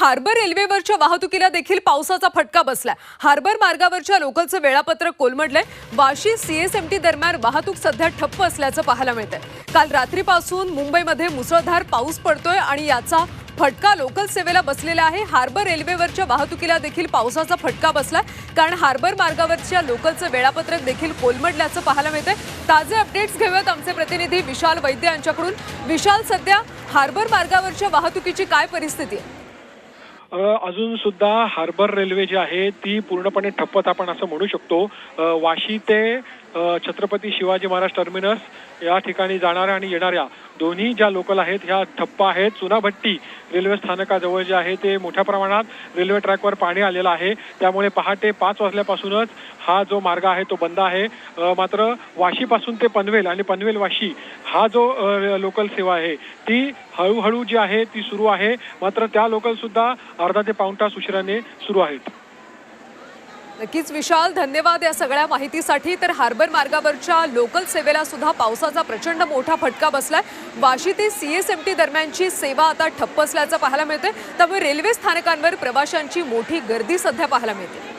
Harbour रेल्वेवरच्या वाहतुकीला देखील पावसाचा फटका बसलाय. हार्बर मार्गावरच्या लोकलचं वेळापत्रक कोलमडलंय. वाशी सीएसएमटी दरम्यान वाहतूक सध्या ठप्प असल्याचं पाहायला मिळतंय. काल रात्रीपासून मुंबईमध्ये मुसळधार पाऊस पडतोय आणि याचा फटका लोकल सेवेला बसलेला आहे. हार्बर रेल्वेवरच्या वाहतुकीला देखील पावसाचा फटका बसला कारण हार्बर मार्गावरच्या लोकलचं वेळापत्रक देखील कोलमडल्याचं पाहायला मिळतंय. ताजे अपडेट्स घेऊयात आमचे प्रतिनिधी विशाल वैद्य यांच्याकडून. विशाल सध्या हार्बर मार्गावरच्या वाहतुकीची काय परिस्थिती आहे? अजून सुद्धा हार्बर रेल्वे जी आहे ती पूर्णपणे ठप्पत आपण असं म्हणू शकतो. वाशी ते छत्रपती शिवाजी महाराज टर्मिनस या ठिकाणी जाणाऱ्या आणि येणाऱ्या दोन्ही ज्या लोकल आहेत ह्या ठप्प आहेत चुनाभट्टी रेल्वे स्थानकाजवळ जे आहे ते मोठ्या प्रमाणात रेल्वे ट्रॅकवर पाणी आलेलं आहे. त्यामुळे पहाटे पाच वाजल्यापासूनच हा जो मार्ग आहे तो बंद आहे. मात्र वाशीपासून ते पनवेल आणि पनवेल वाशी हा जो लोकल सेवा आहे ती हळूहळू जी आहे ती सुरू आहे. मात्र त्या लोकल सुद्धा अर्धा ते पाऊण तास उशिराने सुरू आहेत. नक्कीच विशाल धन्यवाद या सगळ्या माहितीसाठी. तर हार्बर मार्गावरच्या लोकल सेवेला सुद्धा पावसाचा प्रचंड मोठा फटका बसलाय. वाशी ते सीएसएमटी दरम्यानची सेवा आता ठप्प असल्याचं पाहायला मिळते त्यामुळे रेल्वे स्थानकांवर प्रवाशांची मोठी गर्दी सध्या पाहायला मिळते.